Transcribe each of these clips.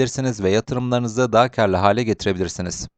olabilirsiniz ve yatırımlarınızı daha karlı hale getirebilirsiniz.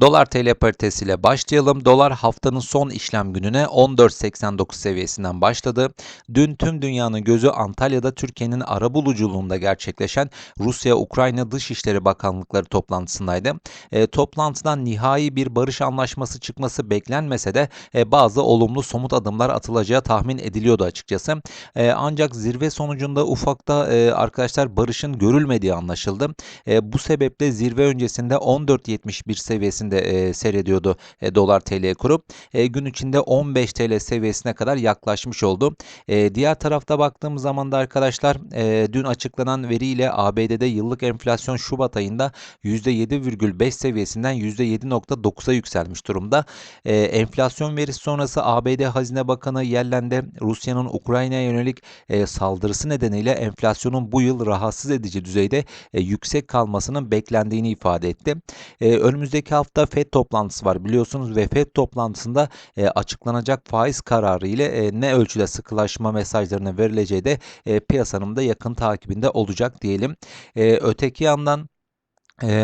Dolar TL paritesiyle başlayalım. Dolar haftanın son işlem gününe 14.89 seviyesinden başladı. Dün tüm dünyanın gözü Antalya'da Türkiye'nin arabuluculuğunda gerçekleşen Rusya-Ukrayna Dışişleri Bakanlıkları toplantısındaydı. E, toplantıdan nihai bir barış anlaşması çıkması beklenmese de e, bazı olumlu somut adımlar atılacağı tahmin ediliyordu açıkçası. E, ancak zirve sonucunda ufakta e, arkadaşlar barışın görülmediği anlaşıldı. E, bu sebeple zirve öncesinde 14.71 seviyesinde e, seyrediyordu e, dolar TL kuru. E, gün içinde 15 TL seviyesine kadar yaklaşmış oldu. E, diğer tarafta baktığımız zaman da arkadaşlar e, dün açıklanan veriyle ABD'de yıllık enflasyon Şubat ayında %7,5 seviyesinden %7,9'a yükselmiş durumda. E, enflasyon verisi sonrası ABD Hazine Bakanı Yellen'de Rusya'nın Ukrayna'ya yönelik e, saldırısı nedeniyle enflasyonun bu yıl rahatsız edici düzeyde e, yüksek kalmasının beklendiğini ifade etti. E, önümüzdeki hafta FED toplantısı var biliyorsunuz ve FED toplantısında e, açıklanacak faiz kararı ile e, ne ölçüde sıkılaşma mesajlarının verileceği de e, piyasanın da yakın takibinde olacak diyelim. E, öteki yandan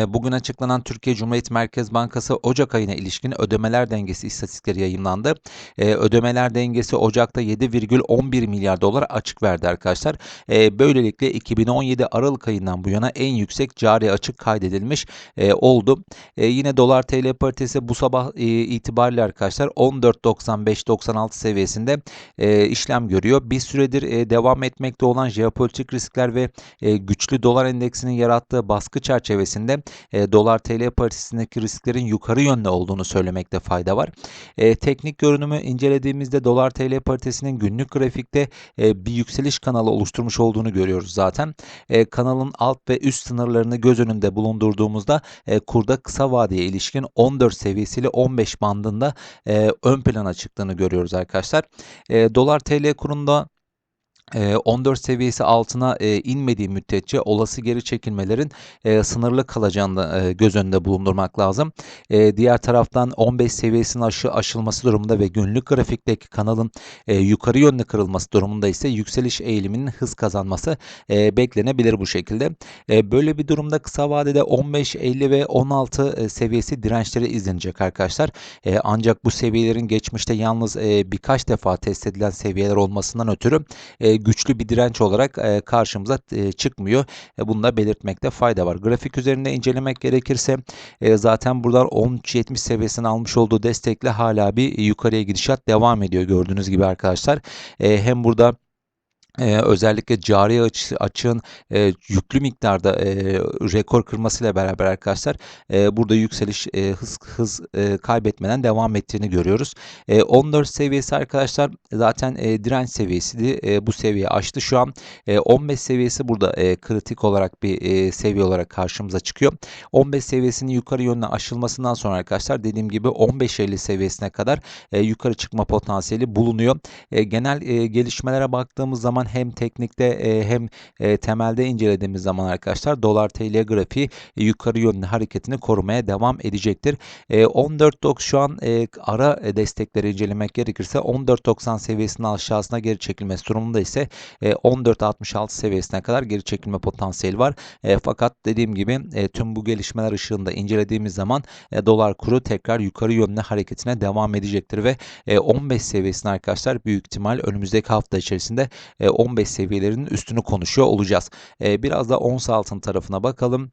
Bugün açıklanan Türkiye Cumhuriyet Merkez Bankası Ocak ayına ilişkin ödemeler dengesi istatistikleri yayınlandı. Ödemeler dengesi Ocak'ta 7,11 milyar dolar açık verdi arkadaşlar. Böylelikle 2017 Aralık ayından bu yana en yüksek cari açık kaydedilmiş oldu. Yine dolar TL paritesi bu sabah itibariyle arkadaşlar 14.95-96 seviyesinde işlem görüyor. Bir süredir devam etmekte olan jeopolitik riskler ve güçlü dolar endeksinin yarattığı baskı çerçevesinde içerisinde e, dolar TL paritesindeki risklerin yukarı yönlü olduğunu söylemekte fayda var. E, teknik görünümü incelediğimizde dolar TL paritesinin günlük grafikte e, bir yükseliş kanalı oluşturmuş olduğunu görüyoruz zaten. E, kanalın alt ve üst sınırlarını göz önünde bulundurduğumuzda e, kurda kısa vadeye ilişkin 14 seviyesiyle 15 bandında e, ön plana çıktığını görüyoruz arkadaşlar. E, dolar TL kurunda 14 seviyesi altına inmediği müddetçe olası geri çekilmelerin sınırlı kalacağını göz önünde bulundurmak lazım. Diğer taraftan 15 seviyesinin aşı, aşılması durumunda ve günlük grafikteki kanalın yukarı yönlü kırılması durumunda ise yükseliş eğiliminin hız kazanması beklenebilir bu şekilde. Böyle bir durumda kısa vadede 15, 50 ve 16 seviyesi dirençleri izlenecek arkadaşlar. Ancak bu seviyelerin geçmişte yalnız birkaç defa test edilen seviyeler olmasından ötürü güçlü bir direnç olarak e, karşımıza e, çıkmıyor. E, bunu da belirtmekte fayda var. Grafik üzerinde incelemek gerekirse zaten buradan 13.70 seviyesini almış olduğu destekle hala bir yukarıya gidişat devam ediyor gördüğünüz gibi arkadaşlar. Hem burada ee, özellikle cari aç, açığın e, yüklü miktarda e, rekor kırmasıyla beraber arkadaşlar e, burada yükseliş e, hız hız e, kaybetmeden devam ettiğini görüyoruz. E, 14 seviyesi arkadaşlar zaten e, direnç seviyesiydi. E, bu seviye aştı. Şu an e, 15 seviyesi burada e, kritik olarak bir e, seviye olarak karşımıza çıkıyor. 15 seviyesinin yukarı yönüne aşılmasından sonra arkadaşlar dediğim gibi 15.50 seviyesine kadar e, yukarı çıkma potansiyeli bulunuyor. E, genel e, gelişmelere baktığımız zaman zaman hem teknikte e, hem e, temelde incelediğimiz zaman arkadaşlar dolar TL grafiği e, yukarı yönlü hareketini korumaya devam edecektir. E, 14.90 şu an ara destekleri incelemek gerekirse 14.90 seviyesinin aşağısına geri çekilmesi durumunda ise e, 14.66 seviyesine kadar geri çekilme potansiyeli var. Fakat dediğim gibi tüm bu gelişmeler ışığında incelediğimiz zaman dolar kuru tekrar yukarı yönlü hareketine devam edecektir ve e, 15 seviyesine arkadaşlar büyük ihtimal önümüzdeki hafta içerisinde 15 seviyelerinin üstünü konuşuyor olacağız. E, biraz da ons altın tarafına bakalım.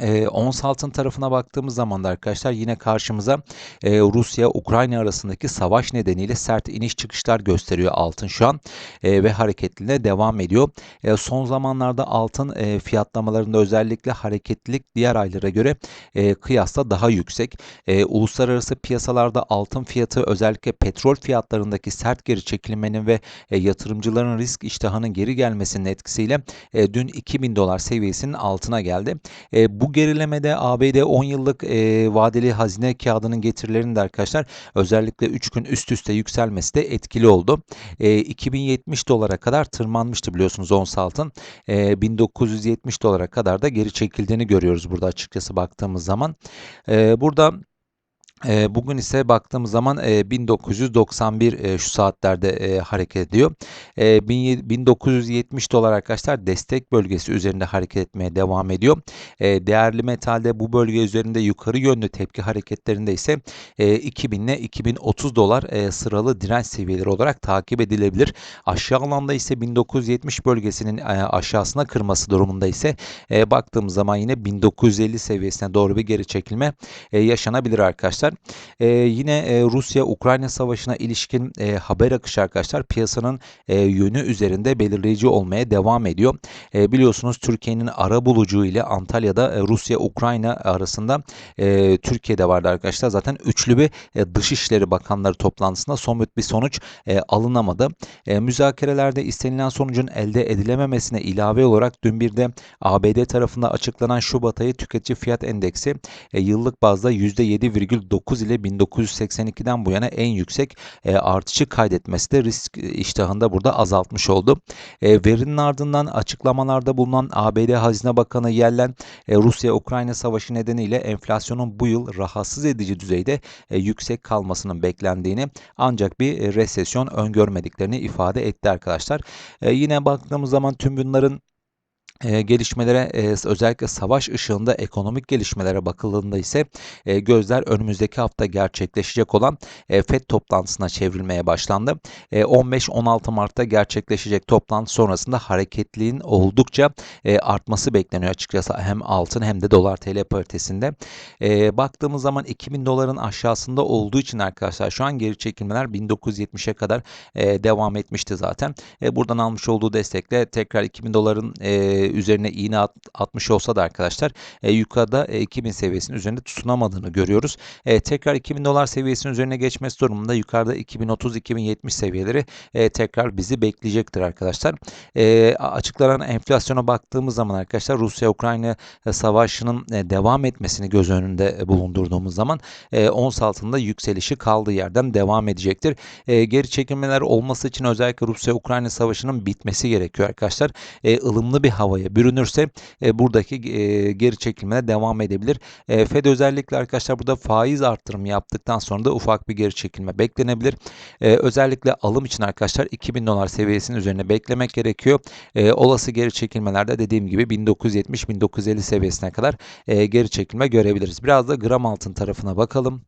E, ons altın tarafına baktığımız zaman da arkadaşlar yine karşımıza e, Rusya-Ukrayna arasındaki savaş nedeniyle sert iniş çıkışlar gösteriyor altın şu an e, ve hareketliliğine devam ediyor. E, son zamanlarda altın e, fiyatlamalarında özellikle hareketlilik diğer aylara göre e, kıyasla daha yüksek. E, uluslararası piyasalarda altın fiyatı özellikle petrol fiyatlarındaki sert geri çekilmenin ve e, yatırımcıların risk iştahının geri gelmesinin etkisiyle e, dün 2000 dolar seviyesinin altına geldi. E, bu gerilemede ABD 10 yıllık e, vadeli hazine kağıdının getirilerinin de arkadaşlar özellikle 3 gün üst üste yükselmesi de etkili oldu. E, 2070 dolara kadar tırmanmıştı biliyorsunuz ons altın. E, 1970 dolara kadar da geri çekildiğini görüyoruz burada açıkçası baktığımız zaman. E, burada Bugün ise baktığımız zaman 1991 şu saatlerde hareket ediyor. 1970 dolar arkadaşlar destek bölgesi üzerinde hareket etmeye devam ediyor. Değerli metalde bu bölge üzerinde yukarı yönlü tepki hareketlerinde ise 2000 ile 2030 dolar sıralı direnç seviyeleri olarak takip edilebilir. Aşağı alanda ise 1970 bölgesinin aşağısına kırması durumunda ise baktığımız zaman yine 1950 seviyesine doğru bir geri çekilme yaşanabilir arkadaşlar arkadaşlar. E, yine e, Rusya-Ukrayna savaşına ilişkin e, haber akışı arkadaşlar piyasanın e, yönü üzerinde belirleyici olmaya devam ediyor. E, biliyorsunuz Türkiye'nin ara bulucu ile Antalya'da e, Rusya-Ukrayna arasında e, Türkiye'de vardı arkadaşlar. Zaten üçlü bir e, Dışişleri Bakanları toplantısında somut bir sonuç e, alınamadı. E, müzakerelerde istenilen sonucun elde edilememesine ilave olarak dün bir de ABD tarafında açıklanan Şubat ayı tüketici fiyat endeksi e, yıllık bazda %7,9 9 ile 1982'den bu yana en yüksek e, artışı kaydetmesi de risk iştahında burada azaltmış oldu. E, verinin ardından açıklamalarda bulunan ABD Hazine Bakanı Yellen e, Rusya-Ukrayna savaşı nedeniyle enflasyonun bu yıl rahatsız edici düzeyde e, yüksek kalmasının beklendiğini ancak bir e, resesyon öngörmediklerini ifade etti arkadaşlar. E, yine baktığımız zaman tüm bunların e, gelişmelere e, özellikle savaş ışığında ekonomik gelişmelere bakıldığında ise e, gözler önümüzdeki hafta gerçekleşecek olan e, FED toplantısına çevrilmeye başlandı. E, 15-16 Mart'ta gerçekleşecek toplantı sonrasında hareketliğin oldukça e, artması bekleniyor açıkçası hem altın hem de dolar TL paritesinde. E, baktığımız zaman 2000 doların aşağısında olduğu için arkadaşlar şu an geri çekilmeler 1970'e kadar e, devam etmişti zaten. E, buradan almış olduğu destekle tekrar 2000 doların e, üzerine iğne at, atmış olsa da arkadaşlar e, yukarıda e, 2000 seviyesinin üzerinde tutunamadığını görüyoruz. E, tekrar 2000 dolar seviyesinin üzerine geçmesi durumunda yukarıda 2030-2070 seviyeleri e, tekrar bizi bekleyecektir arkadaşlar. E, açıklanan enflasyona baktığımız zaman arkadaşlar Rusya-Ukrayna savaşının e, devam etmesini göz önünde e, bulundurduğumuz zaman e, ons altında yükselişi kaldığı yerden devam edecektir. E, geri çekilmeler olması için özellikle Rusya-Ukrayna savaşının bitmesi gerekiyor arkadaşlar. E, ılımlı bir hava havaya bürünürse e, buradaki e, geri çekilmeye devam edebilir. E, Fed özellikle arkadaşlar burada faiz arttırımı yaptıktan sonra da ufak bir geri çekilme beklenebilir. E, özellikle alım için arkadaşlar 2000 dolar seviyesinin üzerine beklemek gerekiyor. E, olası geri çekilmelerde dediğim gibi 1970-1950 seviyesine kadar e, geri çekilme görebiliriz. Biraz da gram altın tarafına bakalım.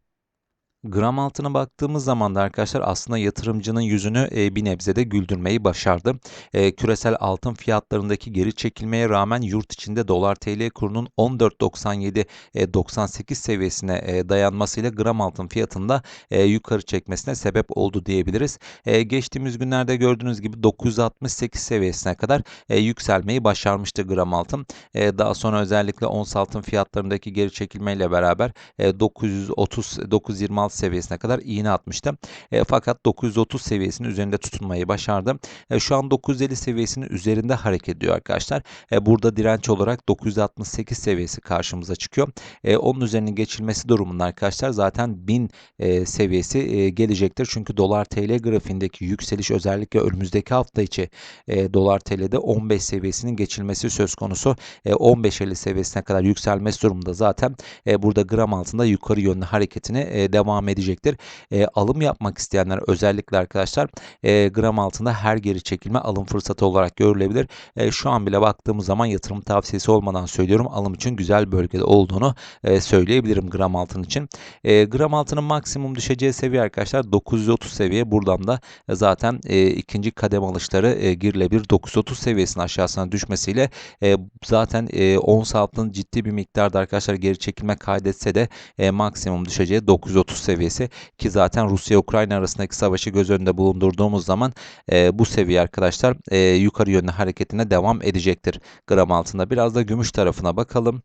Gram altına baktığımız zaman da arkadaşlar aslında yatırımcının yüzünü e, bir nebzede güldürmeyi başardı. E, küresel altın fiyatlarındaki geri çekilmeye rağmen yurt içinde dolar TL kurunun 14.97 e, 98 seviyesine e, dayanmasıyla gram altın fiyatında yukarı çekmesine sebep oldu diyebiliriz. Geçtiğimiz günlerde gördüğünüz gibi 968 seviyesine kadar yükselmeyi başarmıştı gram altın. Daha sonra özellikle ons altın fiyatlarındaki geri çekilmeyle beraber e, 930 926 alt seviyesine kadar iğne atmıştı. E, fakat 930 seviyesinin üzerinde tutunmayı başardı. E, şu an 950 seviyesinin üzerinde hareket ediyor arkadaşlar. E, burada direnç olarak 968 seviyesi karşımıza çıkıyor. E, onun üzerine geçilmesi durumunda arkadaşlar zaten 1000 e, seviyesi e, gelecektir. Çünkü dolar TL grafiğindeki yükseliş özellikle önümüzdeki hafta içi e, dolar TL'de 15 seviyesinin geçilmesi söz konusu. E, 15.50 seviyesine kadar yükselmesi durumunda zaten e, burada gram altında yukarı yönlü hareketini e, devam devam edecektir. E, alım yapmak isteyenler özellikle arkadaşlar e, gram altında her geri çekilme alım fırsatı olarak görülebilir. E, şu an bile baktığımız zaman yatırım tavsiyesi olmadan söylüyorum alım için güzel bölgede olduğunu e, söyleyebilirim gram altın için. E, gram altının maksimum düşeceği seviye arkadaşlar 930 seviye. Buradan da zaten e, ikinci kadem alışları e, girilebilir. 930 seviyesinin aşağısına düşmesiyle e, zaten e, ons altının ciddi bir miktarda arkadaşlar geri çekilme kaydetse de e, maksimum düşeceği 930 seviyesi ki zaten Rusya-Ukrayna arasındaki savaşı göz önünde bulundurduğumuz zaman e, bu seviye arkadaşlar e, yukarı yönlü hareketine devam edecektir gram altında. Biraz da gümüş tarafına bakalım.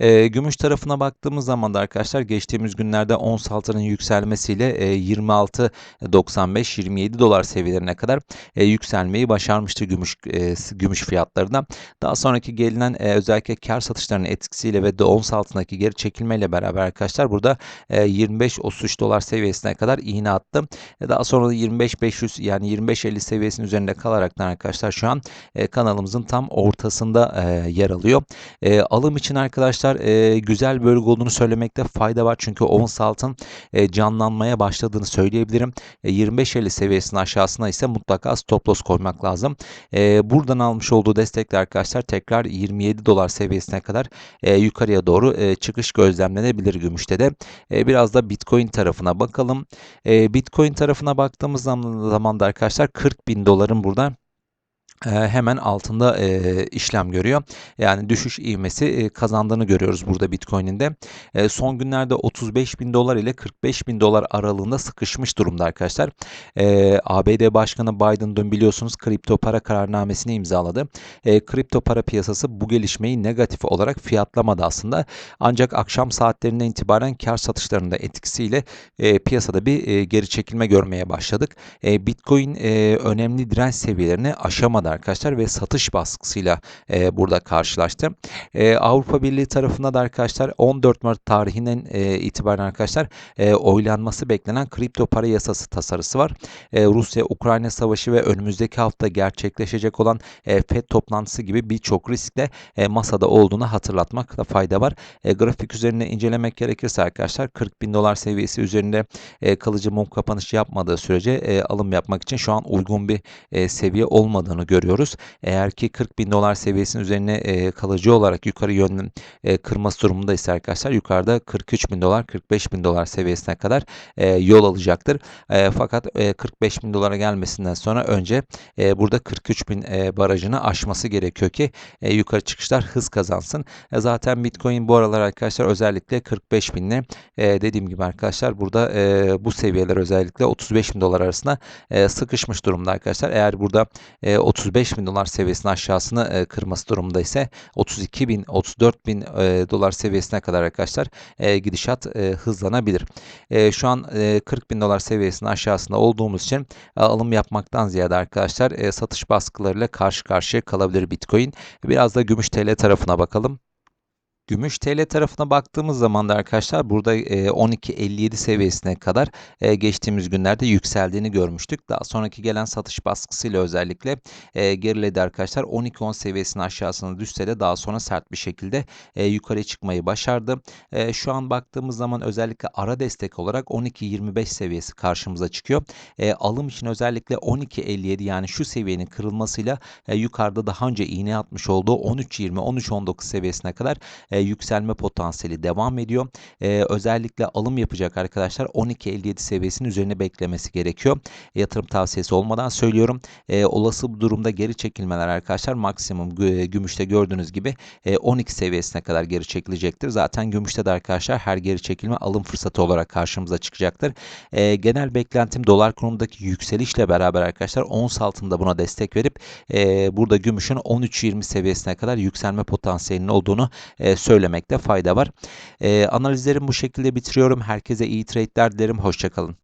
E, gümüş tarafına baktığımız zaman da arkadaşlar geçtiğimiz günlerde ons altının yükselmesiyle e, 26.95-27 dolar seviyelerine kadar e, yükselmeyi başarmıştı gümüş e, gümüş fiyatlarında. Daha sonraki gelinen e, özellikle kar satışlarının etkisiyle ve de ons altındaki geri çekilmeyle beraber arkadaşlar burada e, 25-33 dolar seviyesine kadar iğne attı. E, daha sonra da 25-500 yani 25-50 seviyesinin üzerinde kalaraktan arkadaşlar şu an e, kanalımızın tam ortasında e, yer alıyor. E, alım için arkadaşlar arkadaşlar e, güzel bölge olduğunu söylemekte fayda var. Çünkü ons altın e, canlanmaya başladığını söyleyebilirim. E, 25.50 seviyesinin aşağısına ise mutlaka stop loss koymak lazım. E, buradan almış olduğu destekler arkadaşlar tekrar 27 dolar seviyesine kadar e, yukarıya doğru e, çıkış gözlemlenebilir gümüşte de. E, biraz da Bitcoin tarafına bakalım. E, Bitcoin tarafına baktığımız zaman, da arkadaşlar 40 bin doların burada hemen altında e, işlem görüyor. Yani düşüş ivmesi e, kazandığını görüyoruz burada Bitcoin'in de. E, son günlerde 35 bin dolar ile 45 bin dolar aralığında sıkışmış durumda arkadaşlar. E, ABD Başkanı Biden dün biliyorsunuz kripto para kararnamesini imzaladı. E, kripto para piyasası bu gelişmeyi negatif olarak fiyatlamadı aslında. Ancak akşam saatlerinden itibaren kar satışlarında etkisiyle e, piyasada bir e, geri çekilme görmeye başladık. E, Bitcoin e, önemli direnç seviyelerini aşamadı alamadı arkadaşlar ve satış baskısıyla e, burada karşılaştı. E, Avrupa Birliği tarafında da arkadaşlar 14 Mart tarihinden e, itibaren arkadaşlar e, oylanması beklenen kripto para yasası tasarısı var. E, Rusya-Ukrayna savaşı ve önümüzdeki hafta gerçekleşecek olan e, FED toplantısı gibi birçok riskle e, masada olduğunu hatırlatmakta fayda var. E, grafik üzerinde incelemek gerekirse arkadaşlar 40 bin dolar seviyesi üzerinde e, kalıcı mum kapanışı yapmadığı sürece e, alım yapmak için şu an uygun bir e, seviye olmadığını görüyoruz görüyoruz. Eğer ki 40 bin dolar seviyesinin üzerine e, kalıcı olarak yukarı yönlü e, kırması durumunda ise arkadaşlar yukarıda 43 bin dolar 45 bin dolar seviyesine kadar e, yol alacaktır. E, fakat e, 45 bin dolara gelmesinden sonra önce e, burada 43 bin e, barajını aşması gerekiyor ki e, yukarı çıkışlar hız kazansın. E, zaten Bitcoin bu aralar arkadaşlar özellikle 45 binle e, dediğim gibi arkadaşlar burada e, bu seviyeler özellikle 35 bin dolar arasında e, sıkışmış durumda arkadaşlar. Eğer burada e, 35 bin dolar seviyesinin aşağısını e, kırması durumunda ise 32 bin 34 bin e, dolar seviyesine kadar arkadaşlar e, gidişat e, hızlanabilir. E, şu an e, 40 bin dolar seviyesinin aşağısında olduğumuz için e, alım yapmaktan ziyade arkadaşlar e, satış baskılarıyla karşı karşıya kalabilir Bitcoin. Biraz da gümüş TL tarafına bakalım. Gümüş TL tarafına baktığımız zaman da arkadaşlar burada 12.57 seviyesine kadar geçtiğimiz günlerde yükseldiğini görmüştük. Daha sonraki gelen satış baskısıyla özellikle geriledi arkadaşlar. 12.10 seviyesinin aşağısına düşse de daha sonra sert bir şekilde yukarı çıkmayı başardı. Şu an baktığımız zaman özellikle ara destek olarak 12.25 seviyesi karşımıza çıkıyor. Alım için özellikle 12.57 yani şu seviyenin kırılmasıyla yukarıda daha önce iğne atmış olduğu 13.20-13.19 seviyesine kadar e, yükselme potansiyeli devam ediyor. E, özellikle alım yapacak arkadaşlar 12.57 seviyesinin üzerine beklemesi gerekiyor. E, yatırım tavsiyesi olmadan söylüyorum. E, olası bu durumda geri çekilmeler arkadaşlar maksimum gümüşte gördüğünüz gibi e, 12 seviyesine kadar geri çekilecektir. Zaten gümüşte de arkadaşlar her geri çekilme alım fırsatı olarak karşımıza çıkacaktır. E, genel beklentim dolar kurundaki yükselişle beraber arkadaşlar ons altında buna destek verip e, burada gümüşün 13.20 seviyesine kadar yükselme potansiyelinin olduğunu e, söylemekte fayda var. E, analizlerimi bu şekilde bitiriyorum. Herkese iyi trade'ler dilerim. Hoşçakalın.